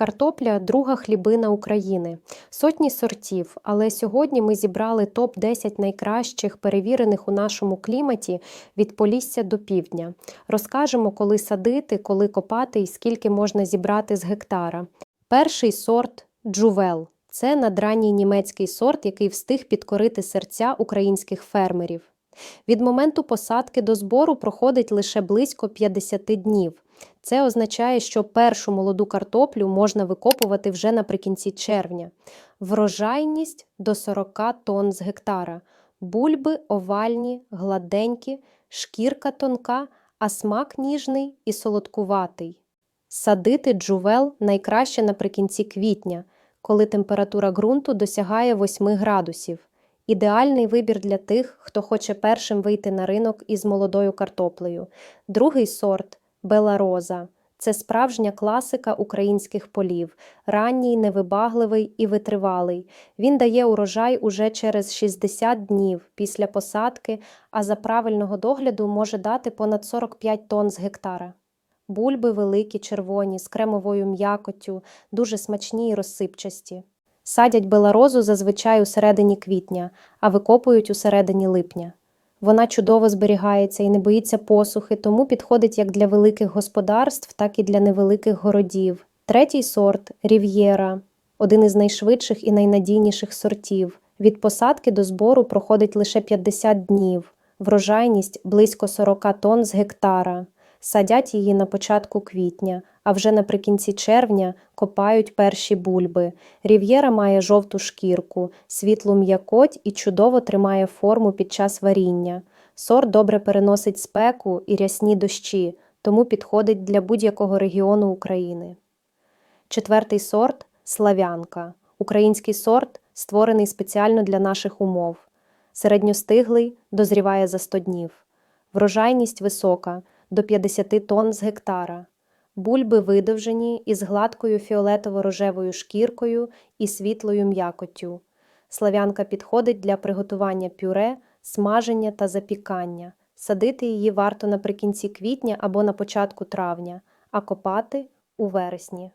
Картопля друга хлібина України. Сотні сортів, але сьогодні ми зібрали топ-10 найкращих, перевірених у нашому кліматі від Полісся до півдня. Розкажемо, коли садити, коли копати і скільки можна зібрати з гектара. Перший сорт джувел. Це надранній німецький сорт, який встиг підкорити серця українських фермерів. Від моменту посадки до збору проходить лише близько 50 днів. Це означає, що першу молоду картоплю можна викопувати вже наприкінці червня. Врожайність до 40 тонн з гектара. Бульби овальні, гладенькі, шкірка тонка, а смак ніжний і солодкуватий. Садити джувел найкраще наприкінці квітня, коли температура ґрунту досягає 8 градусів. Ідеальний вибір для тих, хто хоче першим вийти на ринок із молодою картоплею. Другий сорт Белароза. Це справжня класика українських полів, ранній, невибагливий і витривалий. Він дає урожай уже через 60 днів після посадки, а за правильного догляду може дати понад 45 тонн з гектара. Бульби великі, червоні, з кремовою м'якоттю, дуже смачні і розсипчасті. Садять беларозу зазвичай у середині квітня, а викопують у середині липня. Вона чудово зберігається і не боїться посухи, тому підходить як для великих господарств, так і для невеликих городів. Третій сорт рів'єра один із найшвидших і найнадійніших сортів. Від посадки до збору проходить лише 50 днів, врожайність близько 40 тонн з гектара. Садять її на початку квітня, а вже наприкінці червня копають перші бульби. Рів'єра має жовту шкірку, світлу м'якоть і чудово тримає форму під час варіння. Сорт добре переносить спеку і рясні дощі, тому підходить для будь-якого регіону України. Четвертий сорт славянка. Український сорт, створений спеціально для наших умов. Середньостиглий дозріває за 100 днів. Врожайність висока до 50 тонн з гектара. Бульби видовжені із гладкою фіолетово-рожевою шкіркою і світлою м'якоттю. Славянка підходить для приготування пюре, смаження та запікання. Садити її варто наприкінці квітня або на початку травня, а копати у вересні.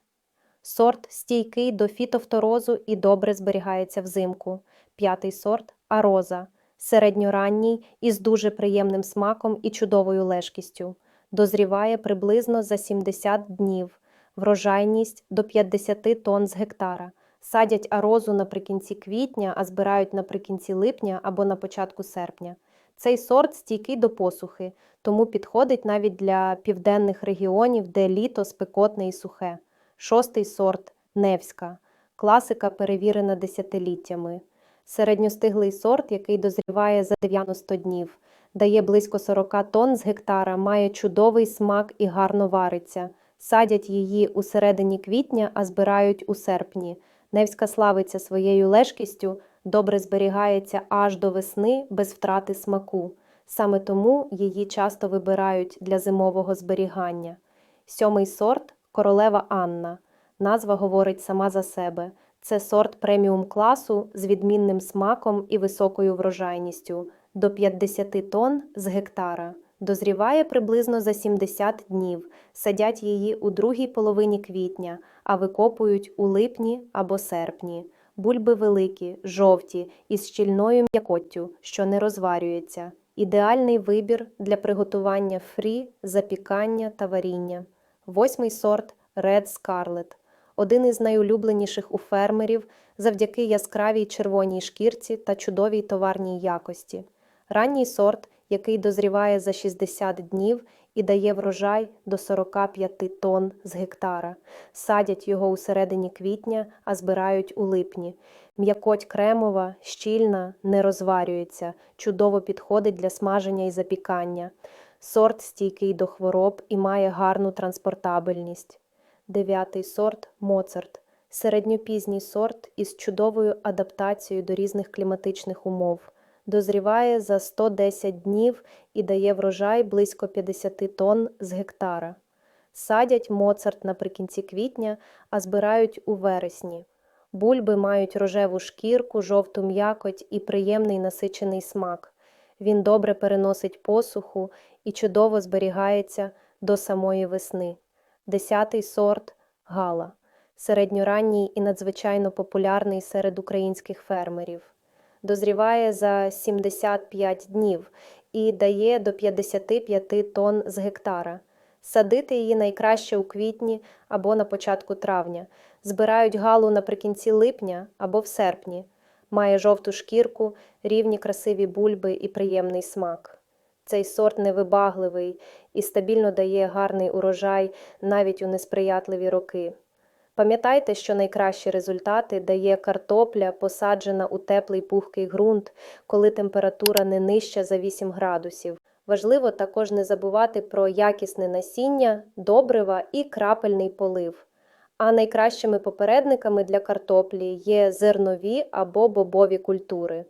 Сорт стійкий до фітофторозу і добре зберігається взимку. П'ятий сорт ароза, середньоранній із дуже приємним смаком і чудовою лежкістю. Дозріває приблизно за 70 днів, врожайність до 50 тонн з гектара. Садять арозу наприкінці квітня, а збирають наприкінці липня або на початку серпня. Цей сорт стійкий до посухи, тому підходить навіть для південних регіонів, де літо спекотне і сухе. Шостий сорт Невська. Класика перевірена десятиліттями. Середньостиглий сорт, який дозріває за 90 днів, дає близько 40 тонн з гектара, має чудовий смак і гарно вариться. Садять її у середині квітня, а збирають у серпні. Невська славиться своєю лежкістю, добре зберігається аж до весни без втрати смаку. Саме тому її часто вибирають для зимового зберігання. Сьомий сорт королева Анна. Назва говорить сама за себе. Це сорт преміум класу з відмінним смаком і високою врожайністю до 50 тонн з гектара. Дозріває приблизно за 70 днів. Садять її у другій половині квітня, а викопують у липні або серпні. Бульби великі, жовті, із щільною м'якоттю, що не розварюється. Ідеальний вибір для приготування фрі, запікання та варіння. Восьмий сорт Red Scarlet – один із найулюбленіших у фермерів завдяки яскравій червоній шкірці та чудовій товарній якості. Ранній сорт, який дозріває за 60 днів і дає врожай до 45 тонн з гектара. Садять його у середині квітня, а збирають у липні. М'якоть кремова, щільна, не розварюється, чудово підходить для смаження і запікання. Сорт стійкий до хвороб і має гарну транспортабельність. Дев'ятий сорт Моцарт. Середньопізній сорт із чудовою адаптацією до різних кліматичних умов. Дозріває за 110 днів і дає врожай близько 50 тонн з гектара. Садять моцарт наприкінці квітня, а збирають у вересні. Бульби мають рожеву шкірку, жовту м'якоть і приємний насичений смак. Він добре переносить посуху і чудово зберігається до самої весни. Десятий сорт гала. середньоранній і надзвичайно популярний серед українських фермерів. Дозріває за 75 днів і дає до 55 тонн з гектара. Садити її найкраще у квітні або на початку травня. Збирають галу наприкінці липня або в серпні. Має жовту шкірку, рівні красиві бульби і приємний смак. Цей сорт невибагливий і стабільно дає гарний урожай навіть у несприятливі роки. Пам'ятайте, що найкращі результати дає картопля, посаджена у теплий пухкий ґрунт, коли температура не нижча за 8 градусів. Важливо також не забувати про якісне насіння, добрива і крапельний полив. А найкращими попередниками для картоплі є зернові або бобові культури.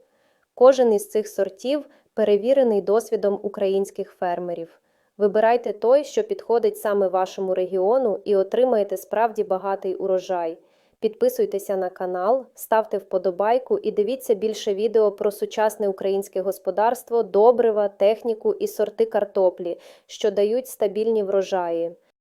Кожен із цих сортів перевірений досвідом українських фермерів. Вибирайте той, що підходить саме вашому регіону, і отримаєте справді багатий урожай. Підписуйтеся на канал, ставте вподобайку і дивіться більше відео про сучасне українське господарство, добрива, техніку і сорти картоплі, що дають стабільні врожаї.